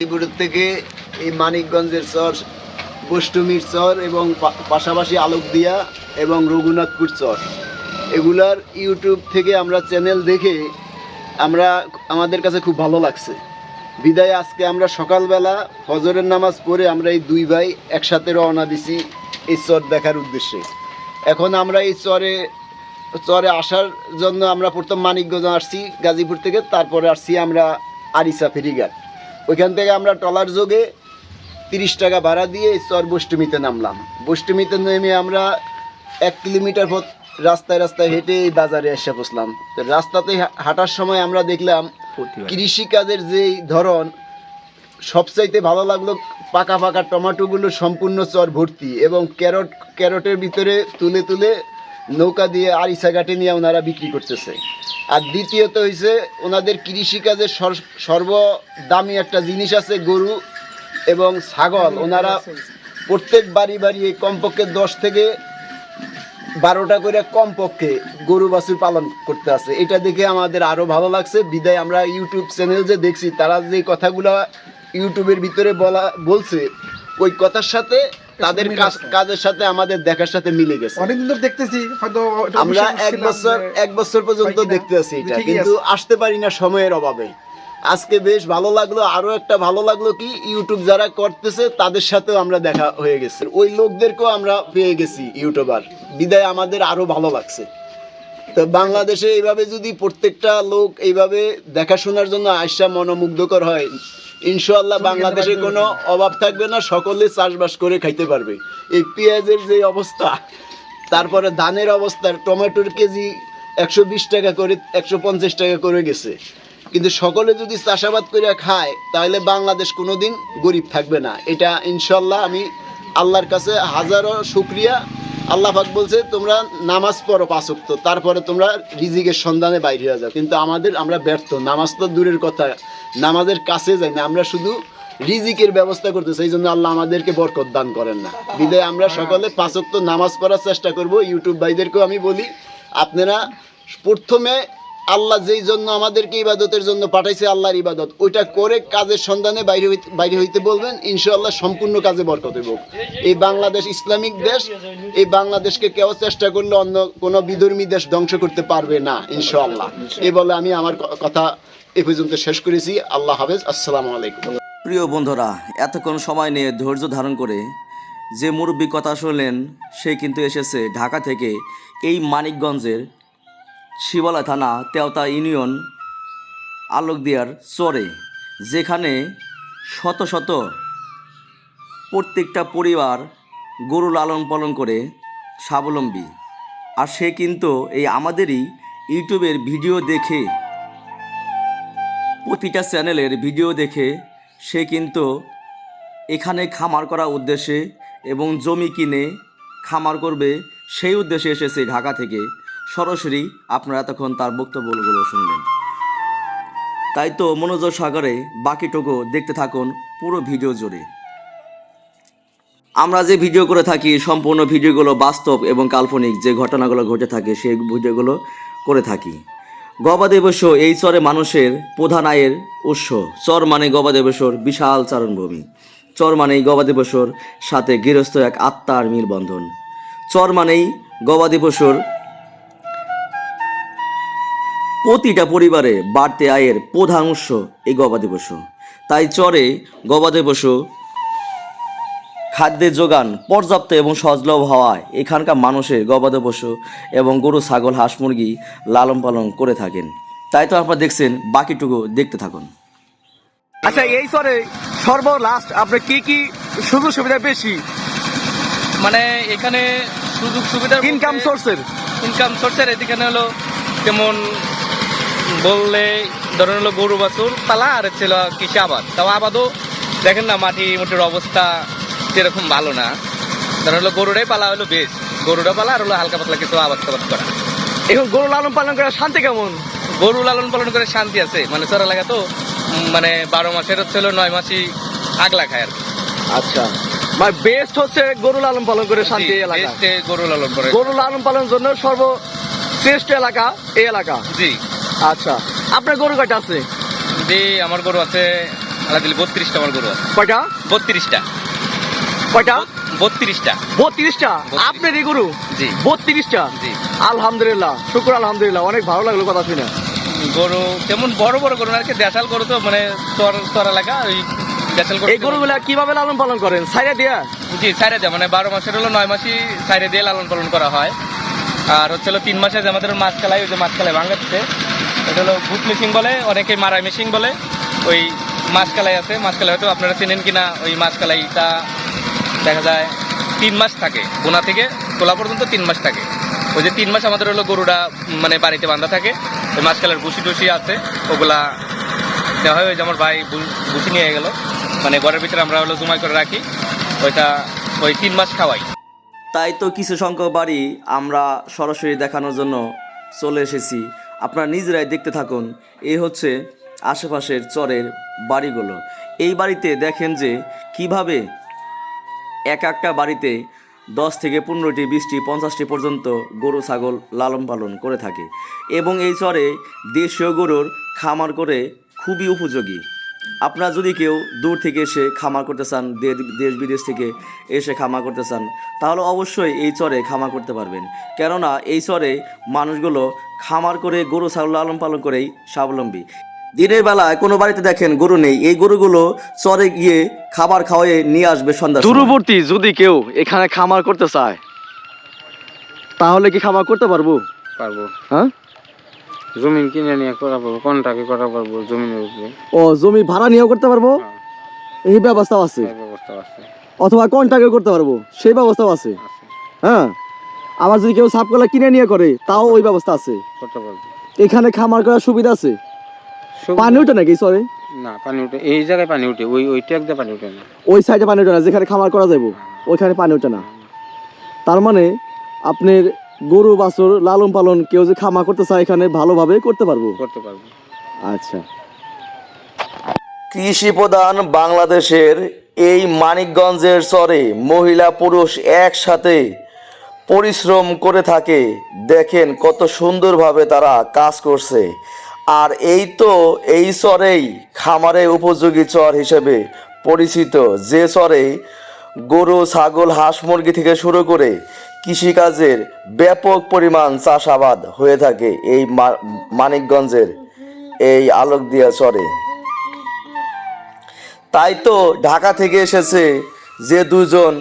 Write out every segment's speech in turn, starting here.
গাজীপুরের থেকে এই মানিকগঞ্জের চর বষ্টমীর চর এবং পাশাপাশি আলোকদিয়া এবং রঘুনাথপুর চর। এগুলার ইউটিউব থেকে আমরা চ্যানেল দেখে আমরা আমাদের কাছে খুব ভালো লাগছে। বিদায়, আজকে আমরা সকালবেলা ফজরের নামাজ পড়ে আমরা এই দুই ভাই একসাথে রওনা দিছি এই চর দেখার উদ্দেশ্যে। এখন আমরা এই চরে চরে আসার জন্য আমরা প্রথম মানিকগঞ্জ আসছি গাজীপুর থেকে, তারপরে আসছি আমরা আরিসা ফেরিঘাট। ওইখান থেকে আমরা ট্রলার যোগে তিরিশ টাকা ভাড়া দিয়ে চর বষ্টমীতে নামলাম। বষ্টমীতে নেমে আমরা এক কিলোমিটার পথ রাস্তায় রাস্তায় হেঁটে এই বাজারে এসে বসলাম। তো রাস্তাতে হাঁটার সময় আমরা দেখলাম কৃষিকাজের যেই ধরন সবচাইতে ভালো লাগল পাকা পাকা টমাটোগুলো সম্পূর্ণ চর ভর্তি এবং ক্যারট ক্যারটের ভিতরে তুলে তুলে নৌকা দিয়ে আরিসা ঘাটে নিয়ে ওনারা বিক্রি করতেছে। আর দ্বিতীয়ত হয়েছে ওনাদের কৃষিকাজের সর- সর্বদামি একটা জিনিস আছে গরু এবং ছাগল। ওনারা প্রত্যেক বাড়ি বাড়ি কমপক্ষে দশ থেকে বারোটা করে কমপক্ষে গরু বাছুর পালন করতে আছে। এটা দেখে আমাদের আরও ভালো লাগছে। বিদায় আমরা ইউটিউব চ্যানেল যে দেখছি, তারা যে কথাগুলো ইউটিউবের ভিতরে বলা বলছে, ওই কথার সাথে তাদের কাজ- কাজের সাথে আমাদের দেখার সাথে মিলে গেছে। অনেকদিন ধরে দেখতেছি হয়তো আমরা এক বছর এক বছর পর্যন্ত দেখতে আছি এটা কিন্তু আসতে পারি না সময়ের অভাবে। আজকে বেশ ভালো লাগল আরও একটা ভালো লাগল কি ইউটিউব যারা করতেছে তাদের সাথেও আমরা দেখা হয়ে গেছে। ওই লোকদেরকেও আমরা পেয়ে গেছি ইউটিউবার বিদায় আমাদের আরও ভালো লাগছে। তো বাংলাদেশে এইভাবে যদি প্রত্যেকটা লোক এইভাবে দেখাশোনার জন্য আশা মনোমুগ্ধকর হয় ইনশাল্লাহ বাংলাদেশে কোনো অভাব থাকবে না সকলে চাষবাস করে খাইতে পারবে। এই পেঁয়াজের যে অবস্থা তারপরে ধানের অবস্থা টমেটোর কেজি একশো বিশ টাকা করে একশো পঞ্চাশ টাকা করে গেছে। কিন্তু সকলে যদি চাষাবাদ করে খায় তাহলে বাংলাদেশ কোনোদিন গরিব থাকবে না। এটা ইনশাল্লাহ আমি আল্লাহর কাছে হাজারো শুক্রিয়া। আল্লাহ পাক বলছে, তোমরা নামাজ পড়ো পাঁচক্ত তারপরে তোমরা রিজিকের সন্ধানে বাইরে যাও। কিন্তু আমাদের, আমরা ব্যর্থ। নামাজ তো দূরের কথা, নামাজের কাছে যাই না, আমরা শুধু রিজিকের ব্যবস্থা করতে সেই জন্য আল্লাহ আমাদেরকে বরকত দান করেন না। বিদায়, আমরা সকলে পাঁচক্ত নামাজ পড়ার চেষ্টা করব। ইউটিউব ভাইদেরকেও আমি বলি, আপনারা প্রথমে আল্লাহ যেই জন্য আমাদেরকে ইবাদতের জন্য পাঠাইছে, আল্লাহর ইবাদত। ওইটা করে কাজের সন্ধানে বাইরে হইতে বাইরে হইতে বলবেন, ইনশাআল্লাহ সম্পূর্ণ কাজে বরকত হইব। এই বাংলাদেশ ইসলামিক দেশ, এই বাংলাদেশকে কেউ চেষ্টা করলে অন্য কোনো বিধর্মী দেশ ধ্বংস করতে পারবে না, ইনশাআল্লাহ। এই বলে আমি আমার কথা এ পর্যন্ত শেষ করেছি। আল্লাহ হাফেজ, আসসালামু আলাইকুম। প্রিয় বন্ধুরা, এতক্ষণ সময় নিয়ে ধৈর্য ধারণ করে যে মুরব্বী কথা শুনলেন, সে কিন্তু এসেছে ঢাকা থেকে এই মানিকগঞ্জের শিবালা থানা, তেওতা ইউনিয়ন, আলোকদিয়ার চরে, যেখানে শত শত প্রত্যেকটা পরিবার গরু লালন পালন করে স্বাবলম্বী। আর সে কিন্তু এই আমাদেরই ইউটিউবের ভিডিও দেখে, প্রতিটা চ্যানেলের ভিডিও দেখে সে কিন্তু এখানে খামার করা উদ্দেশ্যে এবং জমি কিনে খামার করবে, সেই উদ্দেশ্যে এসেছে ঢাকা থেকে। সরাসরি আপনারা তখন তার বক্তব্যগুলো শুনবেন। তাই তো মনোযোগ সাগরে বাকিটুকু দেখতে থাকুন পুরো ভিডিও জুড়ে। আমরা যে ভিডিও করে থাকি, সম্পূর্ণ ভিডিওগুলো বাস্তব এবং কাল্পনিক যে ঘটনাগুলো ঘটে থাকে সেই ভিডিওগুলো করে থাকি। গবাদি পশু এই চরে মানুষের প্রধান আয়ের উৎস। চর মানে গবাদি পশুর বিশাল চারণভূমি। চর মানেই গবাদি পশুর সাথে গৃহস্থ এক আত্মার মিলবন্ধন। চর মানেই গবাদি পশুর প্রতিটা পরিবারে বাড়তে আয়ের প্রধান উৎস এই গবাদি পশু। তাই চরে গবাদি পশু খাদ্যের যোগান পর্যাপ্ত এবং সহজলভ হওয়ায় এখানকার মানুষের গবাদি পশু এবং গরু ছাগল হাঁস মুরগি লালন পালন করে থাকেন। তাই তো আপনারা দেখছেন বাকিটুকু দেখতে থাকুন। আচ্ছা এই চরে সর্ব লাস্ট আপনার কি কি সুযোগ সুবিধা বেশি? মানে এখানে সুযোগ সুবিধা ইনকাম সোর্সের ইনকাম সোর্সের এখানে হলো যেমন বললে ধরেন হলো গরু বাছুর পালা আর ছিল কৃষি আবাদ। তাও আবাদও দেখেন না মাটি মোটির অবস্থা সেরকম ভালো না। ধরেন হলো গরুরাই পালা হলো বেশ। গরুরা পালা আর হলো হালকা পাতলা কিছু আবাদ টাবাদ করা। এখন গরু লালন পালন করে শান্তি কেমন? গরু লালন পালন করে শান্তি আছে। মানে চড়া লাগা তো মানে বারো মাসের হচ্ছে হলো নয় মাসই আগলা খায় আর আচ্ছা। মানে বেস্ট হচ্ছে গরু লালন পালন করে শান্তি এলাকা। গরু লালন করে গরু লালন পালনের জন্য সর্ব শ্রেষ্ঠ এলাকা এই এলাকা। জি। আচ্ছা। আপনার গরু কয়টা আছে? জি আমার গরু আছে আল্লাহ দিলে বত্রিশটা আমার গরু আছে। কয়টা? বত্রিশটা। কয়টা? বত্রিশটা। বত্রিশটা? আপনার এই গরু? জি। বত্রিশটা? জি। আলহামদুলিল্লাহ শুক্র আলহামদুলিল্লাহ অনেক ভালো লাগল কথা শুনে। গরু তেমন বড় বড় গরু আর কি দেশাল গরু তো মানে চর চর এলাকা ওই দেশাল গরু এই গরুগুলা কীভাবে লালন পালন করেন? সাইরা দিয়া? জি সাইরে দেয় মানে বারো মাসের হলো নয় মাসই সাইরে দিয়ে লালন পালন করা হয়। আর হচ্ছে হলো তিন মাসে যে আমাদের মাছ খেলায় ওই যে মাছ খেলায় ভাঙাচ্ছে এটা হলো ভুট মেশিন বলে, অনেকে মারাই মেশিন বলে। ওই মাছ খেলাই আছে, মাছ খেলাই হয়তো আপনারা চেনেন কিনা, ওই মাছ খেলাইটা দেখা যায় তিন মাস থাকে। বোনা থেকে তোলা পর্যন্ত তিন মাস থাকে। ওই যে তিন মাস আমাদের হলো গরুটা মানে বাড়িতে বাঁধা থাকে। ওই মাছ খেলার ভুসি টুসি আছে, ওগুলা দেওয়া হয়। ওই যে আমার ভাই ভুসি নিয়ে গেল। মানে ঘরের ভিতরে আমরা হলো জমাই করে রাখি। ওইটা ওই তিন মাস খাওয়াই। তাই তো কিছু সংখ্যক বাড়ি আমরা সরাসরি দেখানোর জন্য চলে এসেছি। আপনারা নিজেরাই দেখতে থাকুন। এই হচ্ছে আশেপাশের চরের বাড়িগুলো। এই বাড়িতে দেখেন যে কীভাবে এক একটা বাড়িতে দশ থেকে পনেরোটি, বিশটি, পঞ্চাশটি পর্যন্ত গরু, ছাগল লালন পালন করে থাকে। এবং এই চরে দেশীয় গরুর খামার করে খুবই উপযোগী। আপনারা যদি কেউ দূর থেকে এসে খামার করতে চান দেশ বিদেশ থেকে এসে খামার করতে চান তাহলে অবশ্যই এই চরে খামার করতে পারবেন। কেননা এই চরে মানুষগুলো খামার করে গরু ছাগল লালন পালন করেই স্বাবলম্বী। দিনের বেলায় কোনো বাড়িতে দেখেন গরু নেই এই গরুগুলো চরে গিয়ে খাবার খাওয়াই নিয়ে আসবে সন্ধ্যা। দূরবর্তী যদি কেউ এখানে খামার করতে চায় তাহলে কি খামার করতে পারব? পারব। হ্যাঁ? জমিন কিনে নিয়ে করা পারব কন্ট্রাক্টে করা পারব জমিনের উপরে। ও জমি ভাড়া নিয়েও করতে পারব? হ্যাঁ, এই ব্যবস্থাও আছে? ব্যবস্থা আছে। অথবা কন্ট্রাক্টও করতে পারব? সেই ব্যবস্থাও আছে? হ্যাঁ? আবার যদি কেউ সাপকলা কিনে নিয়ে করে তাও ওই ব্যবস্থা আছে? করতে পারব। এখানে খামার করার সুবিধা আছে? সব- পানি ওঠে নাকি? সরে না পানি উঠে এই জায়গায় পানি উঠে ওই ওই দিয়ে পানি উঠে না। ওই সাইডে পানি ওঠে না যেখানে খামার করা যাব ওইখানে পানি ওঠে না। তার মানে আপনার গরু বাছুর লালন পালন কেউ যে খামার করতে চায় এখানে ভালোভাবে করতে পারব? করতে পারব। আচ্ছা। কৃষি প্রধান বাংলাদেশের এই মানিকগঞ্জের চরে মহিলা পুরুষ একসাথে পরিশ্রম করে থাকে। দেখেন কত সুন্দরভাবে তারা কাজ করছে। আর এই তো এই চরেই খামারে উপযোগী চর হিসেবে পরিচিত। যে চরে গরু ছাগল হাঁস মুরগি থেকে শুরু করে কৃষিকাজের ব্যাপক পরিমাণ চাষাবাদ হয়ে থাকে এই মানিকগঞ্জের এই আলোক দিয়া চরে। তাই তো ঢাকা থেকে এসেছে যে দুজন,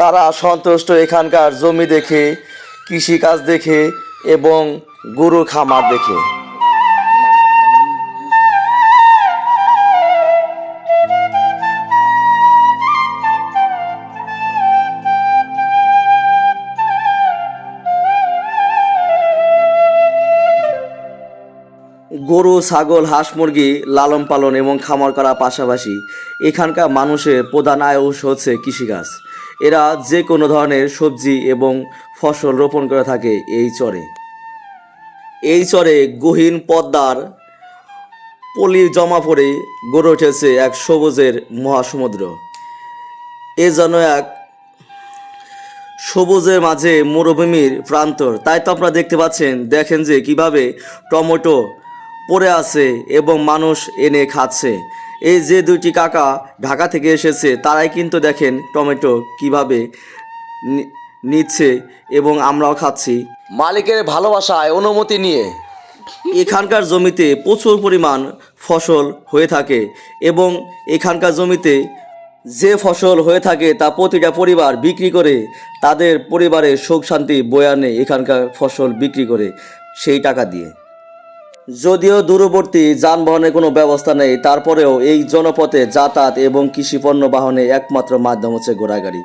তারা সন্তুষ্ট এখানকার জমি দেখে, কৃষিকাজ দেখে এবং গরু খামার দেখে। গরু, ছাগল, হাঁস, মুরগি লালন পালন এবং খামার করার পাশাপাশি এখানকার মানুষের প্রধান আয় উৎস হচ্ছে কৃষিকাজ। এরা যে কোনো ধরনের সবজি এবং ফসল রোপণ করে থাকে এই চরে। এই চরে গহীন পদ্মার পলি জমা পড়ে গড়ে উঠেছে এক সবুজের মহাসমুদ্র। এ যেন এক সবুজের মাঝে মরুভূমির প্রান্তর। তাই তো আপনারা দেখতে পাচ্ছেন, দেখেন যে কীভাবে টমেটো পড়ে আছে এবং মানুষ এনে খাচ্ছে। এই যে দুইটি কাকা ঢাকা থেকে এসেছে তারাই কিন্তু দেখেন টমেটো কীভাবে নিচ্ছে এবং আমরাও খাচ্ছি। মালিকের ভালোবাসায় অনুমতি নিয়ে। এখানকার জমিতে প্রচুর পরিমাণ ফসল হয়ে থাকে এবং এখানকার জমিতে যে ফসল হয়ে থাকে তা প্রতিটা পরিবার বিক্রি করে তাদের পরিবারের সুখ শান্তি বয়ে আনে এখানকার ফসল বিক্রি করে সেই টাকা দিয়ে। যদিও দূরবর্তী যানবাহনের কোনো ব্যবস্থা নেই, তারপরেও এই জনপথে যাতায়াত এবং কৃষিপণ্য বাহনে একমাত্র মাধ্যম হচ্ছে ঘোড়াগাড়ি।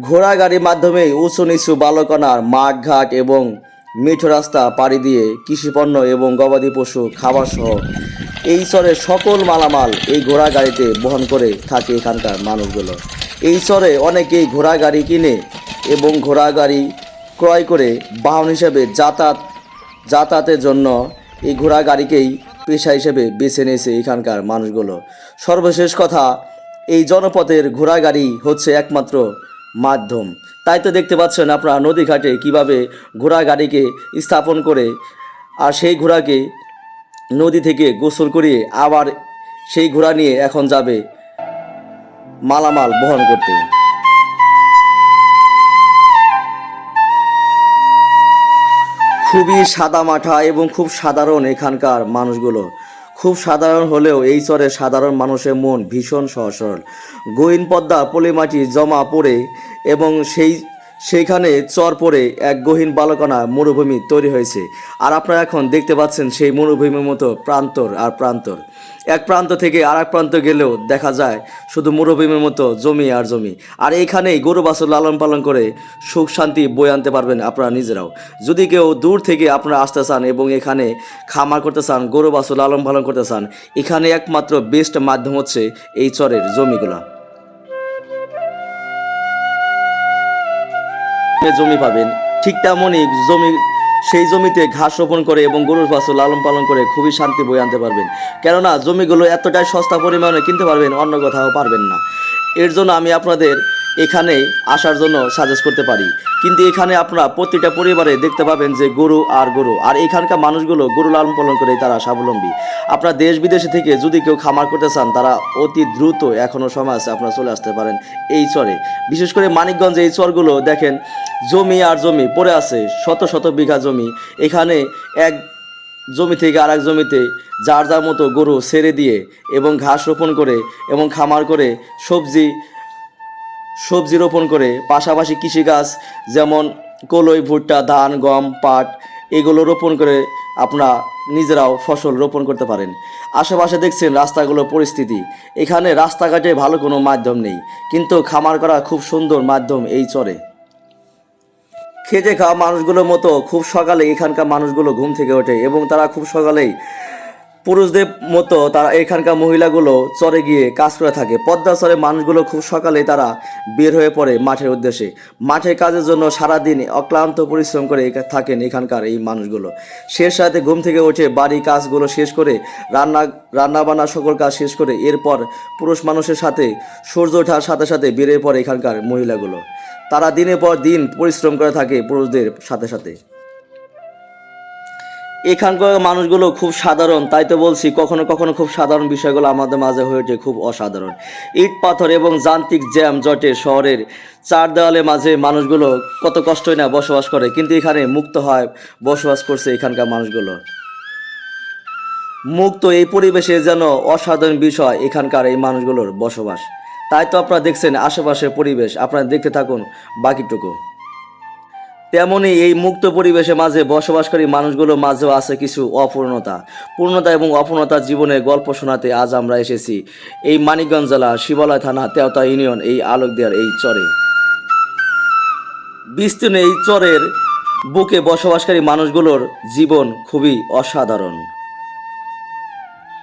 ঘোড়াগাড়ির মাধ্যমেই উঁচু নিচু বালকনার মাঠ ঘাট এবং মিঠো রাস্তা পাড়ি দিয়ে কৃষিপণ্য এবং গবাদি পশু খাবার সহ এই চরের সকল মালামাল এই ঘোড়া গাড়িতে বহন করে থাকে এখানকার মানুষগুলো। এই চরে অনেকেই ঘোড়া গাড়ি কিনে এবং ঘোড়া গাড়ি ক্রয় করে বাহন হিসেবে যাতায়াত যাতায়াতের জন্য এই ঘোড়া গাড়িকেই পেশা হিসেবে বেছে নিয়েছে এখানকার মানুষগুলো। সর্বশেষ কথা, এই জনপথের ঘোড়া গাড়ি হচ্ছে একমাত্র মাধ্যম। তাই তো দেখতে পাচ্ছেন আপনারা নদী ঘাটে কীভাবে ঘোড়া গাড়িকে স্থাপন করে আর সেই ঘোড়াকে নদী থেকে গোসল করিয়ে আবার সেই ঘোড়া নিয়ে এখন যাবে মালামাল বহন করতে। খুবই সাদা মাঠা এবং খুব সাধারণ এখানকার মানুষগুলো। খুব সাধারণ হলেও এই চরে সাধারণ মানুষের মন ভীষণ সহজ সরল। গোইন পদ্মা পলিমাটি জমা পড়ে এবং সেই সেইখানে চর পড়ে এক গহীন বালকনা মরুভূমি তৈরি হয়েছে। আর আপনারা এখন দেখতে পাচ্ছেন সেই মরুভূমির মতো প্রান্তর আর প্রান্তর। এক প্রান্ত থেকে আর এক প্রান্ত গেলেও দেখা যায় শুধু মরুভূমির মতো জমি আর জমি। আর এইখানেই গরু বাছুর লালন পালন করে সুখ শান্তি বই আনতে পারবেন আপনারা নিজেরাও। যদি কেউ দূর থেকে আপনারা আসতে চান এবং এখানে খামার করতে চান, গরু বাছুর লালন পালন করতে চান, এখানে একমাত্র বেস্ট মাধ্যম হচ্ছে এই চরের জমিগুলা। জমি পাবেন। ঠিক তেমনই জমি, সেই জমিতে ঘাস রোপণ করে এবং গরুর বাছুর লালন পালন করে খুবই শান্তি বই আনতে পারবেন। কেননা জমিগুলো এতটাই সস্তা পরিমাণে কিনতে পারবেন, অন্য কোথাও পারবেন না। এর জন্য আমি আপনাদের এখানে আসার জন্য সাজেস্ট করতে পারি। কিন্তু এখানে আপনারা প্রতিটা পরিবারে দেখতে পাবেন যে গরু আর গরু। আর এখানকার মানুষগুলো গরু লালন পালন করে তারা স্বাবলম্বী। আপনারা দেশ বিদেশে থেকে যদি কেউ খামার করতে চান, তারা অতি দ্রুত এখনও সময় আছে আপনারা চলে আসতে পারেন এই চরে। বিশেষ করে মানিকগঞ্জে এই চরগুলো দেখেন, জমি আর জমি পড়ে আছে, শত শত বিঘা জমি। এখানে এক জমি থেকে আরেক জমিতে যার যার মতো গরু ছেড়ে দিয়ে এবং ঘাস রোপণ করে এবং খামার করে সবজি সবজি রোপণ করে, পাশাপাশি কৃষিকাজ যেমন কলই, ভুট্টা, ধান, গম, পাট, এগুলো রোপণ করে আপনারা নিজেরাও ফসল রোপণ করতে পারেন। আশেপাশে দেখছেন রাস্তাগুলোর পরিস্থিতি। এখানে রাস্তাঘাটে ভালো কোনো মাধ্যম নেই, কিন্তু খামার করা খুব সুন্দর মাধ্যম এই চরে। খেটে খাওয়া মানুষগুলোর মতো খুব সকালে এখানকার মানুষগুলো ঘুম থেকে ওঠে এবং তারা খুব সকালেই পুরুষদের মতো তারা এখানকার মহিলাগুলো চরে গিয়ে কাজ করে থাকে। পদ্মা চরে মানুষগুলো খুব সকালে তারা বের হয়ে পড়ে মাঠের উদ্দেশ্যে। মাঠের কাজের জন্য সারাদিন অক্লান্ত পরিশ্রম করে থাকেন এখানকার এই মানুষগুলো। শেষ রাতে ঘুম থেকে উঠে বাড়ি কাজগুলো শেষ করে, রান্না রান্না বান্না সকল কাজ শেষ করে এরপর পুরুষ মানুষের সাথে সূর্য ওঠার সাথে সাথে বেরিয়ে পড়ে এখানকার মহিলাগুলো। তারা দিনের পর দিন পরিশ্রম করে থাকে পুরুষদের সাথে সাথে। এখানকার মানুষগুলো খুব সাধারণ, তাই তো বলছি, কখনো কখনো খুব সাধারণ বিষয়গুলো আমাদের মাঝে হয়ে ওঠে খুব অসাধারণ। ইট পাথর এবং যান্ত্রিক জ্যাম জটে শহরের চার দেওয়ালের মাঝে মানুষগুলো কত কষ্টই না বসবাস করে, কিন্তু এখানে মুক্ত হয়, বসবাস করছে এখানকার মানুষগুলো। মুক্ত এই পরিবেশে যেন অসাধারণ বিষয় এখানকার এই মানুষগুলোর বসবাস। তাই তো আপনারা দেখছেন আশেপাশের পরিবেশ, আপনারা দেখতে থাকুন বাকিটুকু। তেমনি এই মুক্ত পরিবেশে মাঝে বসবাসকারী মানুষগুলোর মাঝেও আছে কিছু অপূর্ণতা। পূর্ণতা এবং অপূর্ণতা জীবনে গল্প শোনাতে আজ আমরা এসেছি। এই মানিকগঞ্জ জেলা শিবালয় থানা তেওতা ইউনিয়ন, এই আলোকদিয়ার এই চরে। বিস্তীর্ণ এই চরের বুকে বসবাসকারী মানুষগুলোর জীবন খুবই অসাধারণ।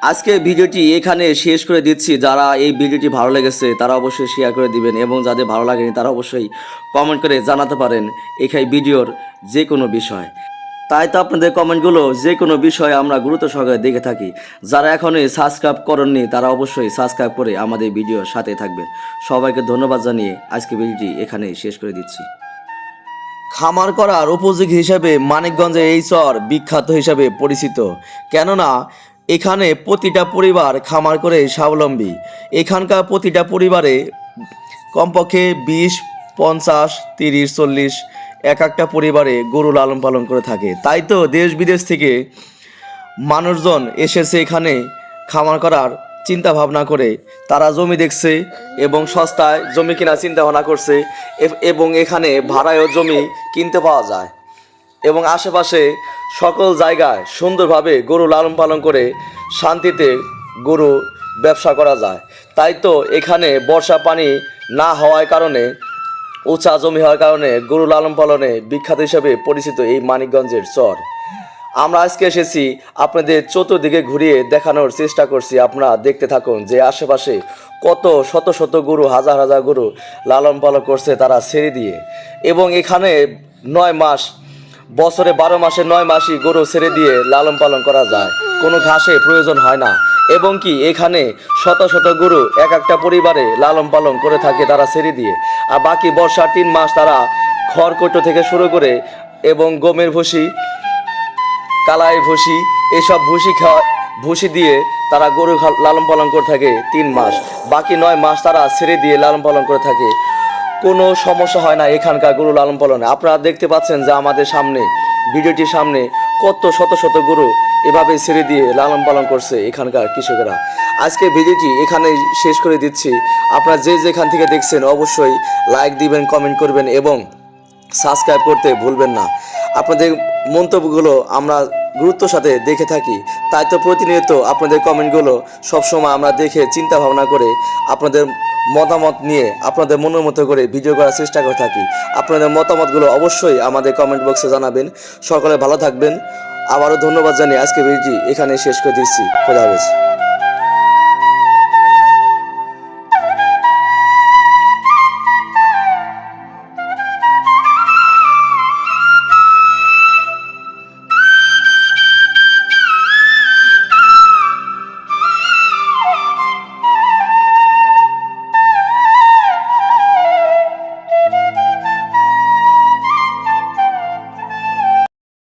আজকে ভিডিওটি এখানে শেষ করে দিচ্ছি। যারা এই ভিডিওটি ভালো লেগেছে, তারা অবশ্যই শেয়ার করে দিবেন এবং যাদের ভালো লাগেনি, তারা অবশ্যই কমেন্ট করে জানাতে পারেন এখানে ভিডিওর যে কোনো বিষয়। তাই তো আপনাদের কমেন্টগুলো যে কোনো বিষয়ে আমরা গুরুত্ব সহকারে দেখে থাকি। যারা এখনই সাবস্ক্রাইব করেননি, তারা অবশ্যই সাবস্ক্রাইব করে আমাদের ভিডিওর সাথে থাকবেন। সবাইকে ধন্যবাদ জানিয়ে আজকে ভিডিওটি এখানেই শেষ করে দিচ্ছি। খামার করার উপযোগী হিসেবে মানিকগঞ্জের এই চর বিখ্যাত হিসেবে পরিচিত। কেননা এখানে প্রতিটা পরিবার খামার করে স্বাবলম্বী। এখানকার প্রতিটা পরিবারে কমপক্ষে বিশ, পঞ্চাশ, তিরিশ, চল্লিশ এক একটা পরিবারে গরু লালন পালন করে থাকে। তাই তো দেশ বিদেশ থেকে মানুষজন এসেছে এখানে খামার করার চিন্তা ভাবনা করে। তারা জমি দেখছে এবং সস্তায় জমি কেনার চিন্তা ভাবনা করছে, এবং এখানে ভাড়ায়ও জমি কিনতে পাওয়া যায়। এবং আশেপাশে সকল জায়গায় সুন্দরভাবে গরু লালন পালন করে শান্তিতে গরু ব্যবসা করা যায়। তাই তো এখানে বর্ষা পানি না হওয়ার কারণে, উঁচা জমি হওয়ার কারণে গরু লালন পালনে বিখ্যাত হিসেবে পরিচিত এই মানিকগঞ্জের চর। আমরা আজকে এসেছি আপনাদের চতুর্দিকে ঘুরিয়ে দেখানোর চেষ্টা করছি। আপনারা দেখতে থাকুন যে আশেপাশে কত শত শত গরু, হাজার হাজার গরু লালন পালন করছে তারা ছেড়ে দিয়ে। এবং এখানে নয় মাস বছরে বারো মাসে নয় মাসই গরু ছেড়ে দিয়ে লালন পালন করা যায়। কোনো ঘাসে প্রয়োজন হয় না। এবং কি এখানে শত শত গরু এক একটা পরিবারে লালন পালন করে থাকে তারা ছেড়ে দিয়ে। আর বাকি বর্ষার তিন মাস তারা খড়কুটো থেকে শুরু করে এবং গমের ভুসি, কালাই ভুসি, এসব ভুসি খাওয়া, ভুসি দিয়ে তারা গরু লালন পালন করে থাকে তিন মাস। বাকি নয় মাস তারা ছেড়ে দিয়ে লালন পালন করে থাকে। কোনো সমস্যা হয় না এখানকার গরু লালন পালনে। আপনারা দেখতে পাচ্ছেন যে আমাদের সামনে, ভিডিওটির সামনে কত শত শত গরু এভাবে ছেড়ে দিয়ে লালন পালন করছে এখানকার কৃষকেরা। আজকে ভিডিওটি এখানে শেষ করে দিচ্ছি। আপনারা যে যেখান থেকে দেখছেন অবশ্যই লাইক দিবেন কমেন্ট করবেন এবং সাবস্ক্রাইব করতে ভুলবেন না। আপনাদের মন্তব্যগুলো আমরা গুরুত্বর সাথে দেখে থাকি। তাই তো প্রতিনিয়ত আপনাদের কমেন্টগুলো সবসময় আমরা দেখে চিন্তা ভাবনা করে আপনাদের মতামত নিয়ে, আপনাদের মনের মতো করে ভিডিও করার চেষ্টা করে থাকি। আপনাদের মতামতগুলো অবশ্যই আমাদের কমেন্ট বক্সে জানাবেন। সকলে ভালো থাকবেন। আবারও ধন্যবাদ জানিয়ে আজকে ভিডিওটি এখানে শেষ করে দিচ্ছি। খোদা হাফেজ।